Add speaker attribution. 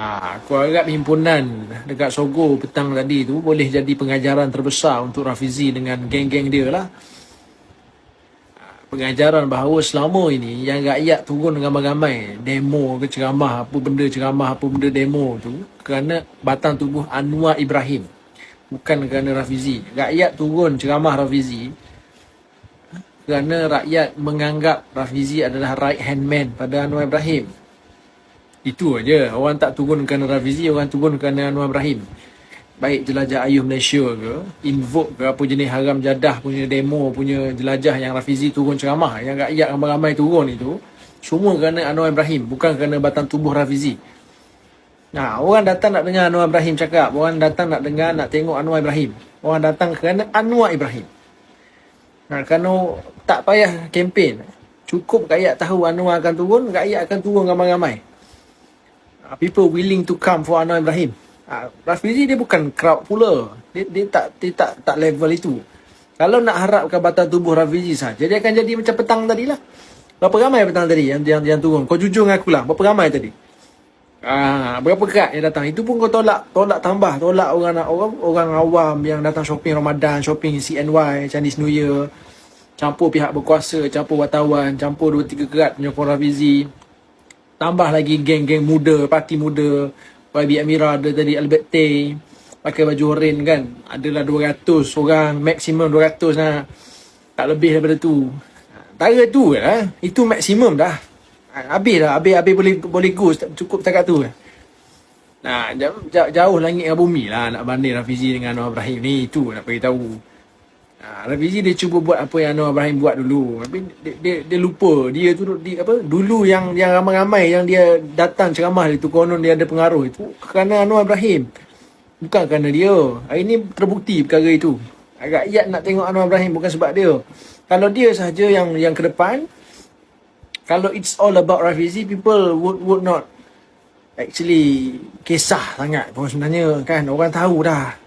Speaker 1: Ha, aku harap himpunan dekat Sogo petang tadi tu boleh jadi pengajaran terbesar untuk Rafizi dengan geng-geng dia lah. Ha, Pengajaran bahawa selama ini yang rakyat turun ramai-ramai demo ke ceramah apa benda ceramah apa benda demo tu kerana batang tubuh Anwar Ibrahim bukan kerana Rafizi. Rakyat turun ceramah Rafizi kerana rakyat menganggap Rafizi adalah right hand man pada Anwar Ibrahim. Itu aja. Orang tak turun kerana Rafizi, orang turun kerana Anwar Ibrahim. Baik jelajah ayuh Malaysia ke, invoke ke apa jenis haram jadah punya demo punya jelajah yang Rafizi turun ceramah, yang rakyat ramai-ramai turun itu, semua kerana Anwar Ibrahim, bukan kerana batang tubuh Rafizi. Nah, orang datang nak dengar Anwar Ibrahim cakap, orang datang nak dengar, nak tengok Anwar Ibrahim. Orang datang kerana Anwar Ibrahim. Nah, kerana tak payah kempen. Cukup rakyat tahu Anwar akan turun, rakyat akan turun ramai-ramai. Uh, people willing to come for Anwar Ibrahim. Uh, Rafizi dia bukan crowd pula. Dia, dia tak dia tak tak level itu. Kalau nak harapkan batang tubuh Rafizi saja, dia akan jadi macam petang tadi lah. Berapa ramai petang tadi yang, yang, yang turun? Kau jujur dengan aku lah. Berapa ramai tadi? Ah, berapa kad yang datang? Itu pun kau tolak, tolak tambah, tolak orang orang orang awam yang datang shopping Ramadan, shopping CNY, Chinese New Year. Campur pihak berkuasa, campur wartawan, campur dua tiga kerat penyokong Rafizi. Tambah lagi geng-geng muda, parti muda. YB Amira ada tadi Albert Tay. Pakai baju oren kan. Adalah 200 orang, maksimum 200 lah. Tak lebih daripada tu. Tara tu lah. Itu maksimum dah. Ha, Habis dah. Habis, habis boleh boleh go. Cukup setakat tu. Nah, jauh, jauh, langit dengan bumi lah nak banding Rafizi dengan Anwar Ibrahim ni. Itu nak beritahu. Ha, Rafizi dia cuba buat apa yang Anwar Ibrahim buat dulu. Tapi dia, dia, dia lupa. Dia tu dia, apa dulu yang yang ramai-ramai yang dia datang ceramah itu konon dia ada pengaruh itu kerana Anwar Ibrahim. Bukan kerana dia. Hari ni terbukti perkara itu. Rakyat nak tengok Anwar Ibrahim bukan sebab dia. Kalau dia sahaja yang yang ke depan, kalau it's all about Rafizi, people would would not actually kisah sangat pun sebenarnya kan. Orang tahu dah